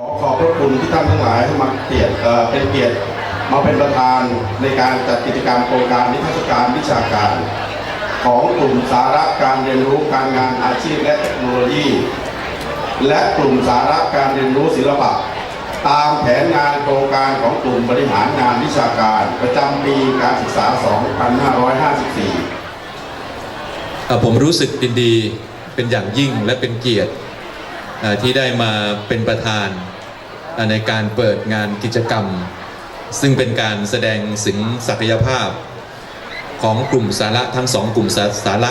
ขอขอบพระคุณที่ท่านทั้งหลายให้มาเกียรติเป็นเกียรติมาเป็นประธานในการจัดกิจกรรมโครงการนิทรรศการวิชาการ ของกลุ่มสาระการเรียนรู้การงานอาชีพและเทคโนโลยี และกลุ่มสาระการเรียนรู้ศิลปะ ตามแผนงานโครงการของกลุ่มบริหารงานวิชาการ ประจำปีการศึกษา 2554 ผมรู้สึกยินดีเป็นอย่างยิ่งและเป็นเกียรติ ที่ได้มาเป็นประธานในการเปิดงานกิจกรรม ซึ่งเป็นการแสดงถึงศักยภาพของกลุ่มสาระทั้งสองกลุ่มสาสาระ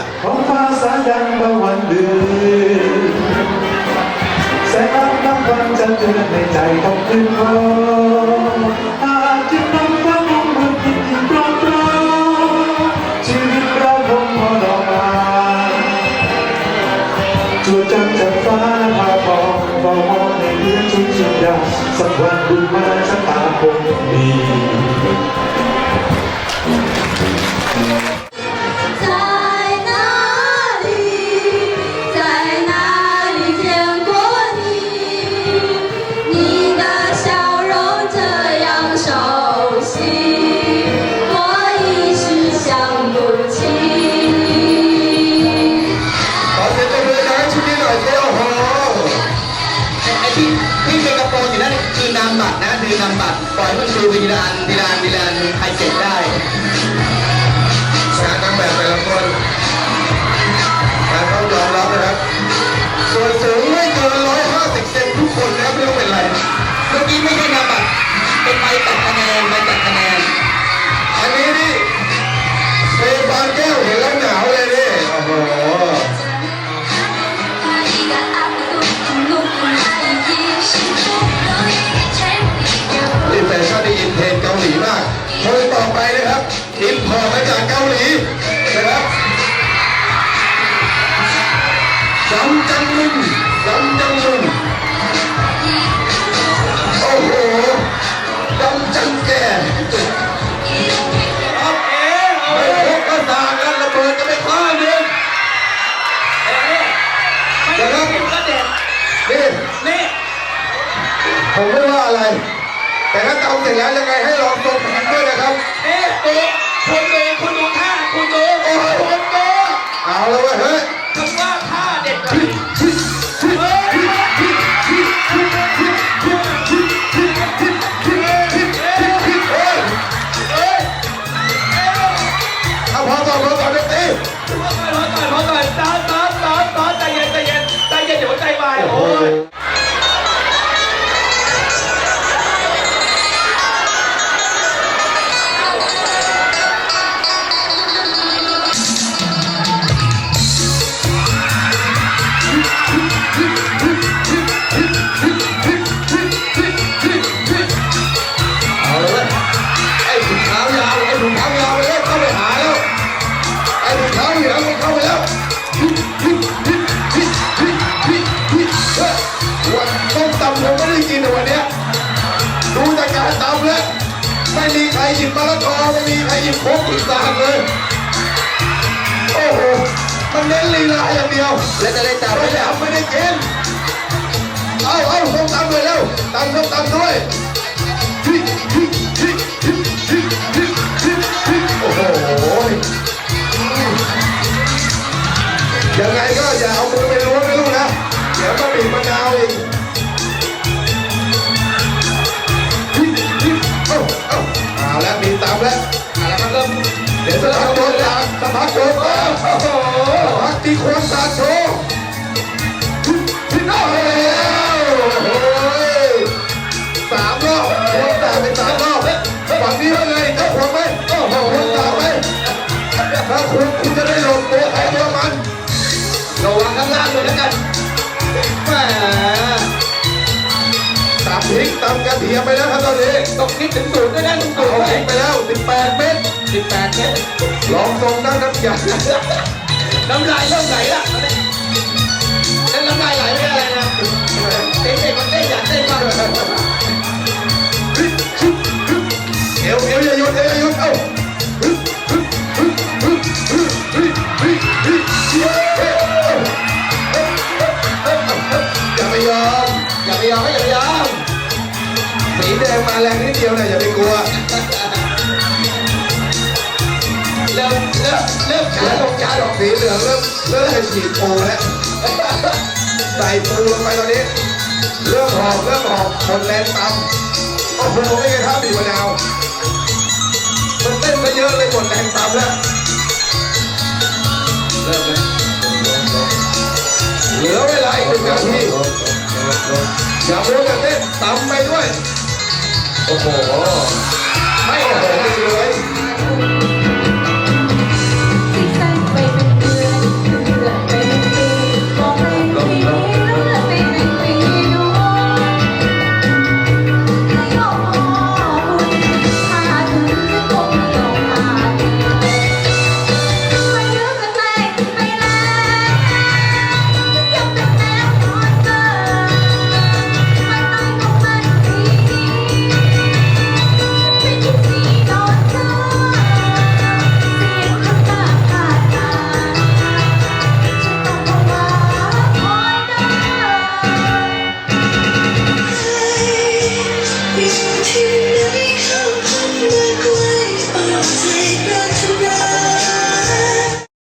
เฝ้ามองในเดือนชุนสุดยาสักวันบุญมาชะตาคงดี นามบัตรนะดึงนามบัตรปล่อยให้มันดูทีละอันทีละอันทีละอันใครเก็บได้ จากเกาหลีนะครับจำจังมุนจำจังมุนโอ้โหจำจังแก่เอาเองไม่พกกระสากันระเบิดจะไปข้างหนึ่งนะครับนี่นี่ผมไม่ว่าอะไร แต่ถ้าทำเสร็จแล้วยังไงให้ลองตัวผมด้วยนะครับเอ๊ะ ตำแล้วไม่มีใครหยิบมะละกอไม่มีใครหยิบโคกอีกตามเลย โอ้โห มันเน้นลีลาอย่างเดียว แล้วจะได้ตามไม่ได้ไม่ได้กินเอาเอาส้มตำเลยเร็วตำส้มตำด้วยโอ้โหยังไงก็อย่าเอามือไปล้วงนะลูก ตีควงสาดโชว์เอาแล้วโอ้ยสามรอบคนตาไปสามรอบฝั่งนี้ว่าไงเจ้าของไหมโอ้โหคนตาไหมถ้าคุณคุณจะได้หลบตัวใครตัวมันระวังข้างล่างด้วยแล้วกันแหมตามพริกตามกระเทียมไปแล้วครับตอนนี้ต้องคิดถึงสูตรด้วยนะลุงสูตรเอาด้วพริกไปแล้ว 18 เม็ดสิบแปดเมตรลองทรงนั่งน้ำยา น้ำลายเริ่มไหลละนั่นน้ำลายไหลไม่อะไรนะเด็กๆมันเต้นอยากเต้นมากเอวเอวอย่าหยุดเอวอย่าหยุดเอ้าอย่าไปยอมอย่าไปยอมอย่าไปยอมแดงมาแรงนิดเดียวนะอย่าไปกลัว เริ่มเริ่มแล้าวรตรงกลาดอกสีเหลืองเริ่มเริ่มจะฉีดปูแล้วใส่ปูลงไปตอนนี้ เริ่มหอบเริ่มหอบคนแรงตำโอ้โหไม่ไงครับบีบมะนาวมันเต้นไปเยอะเลยหมดแรงตำแล้วเริ่มเลยเหลือเวลาอีกหนึ่งนาทีอย่าพูดอย่าเต้นตำไปด้วยโอ้โหไม่โอ้โหไม่เลย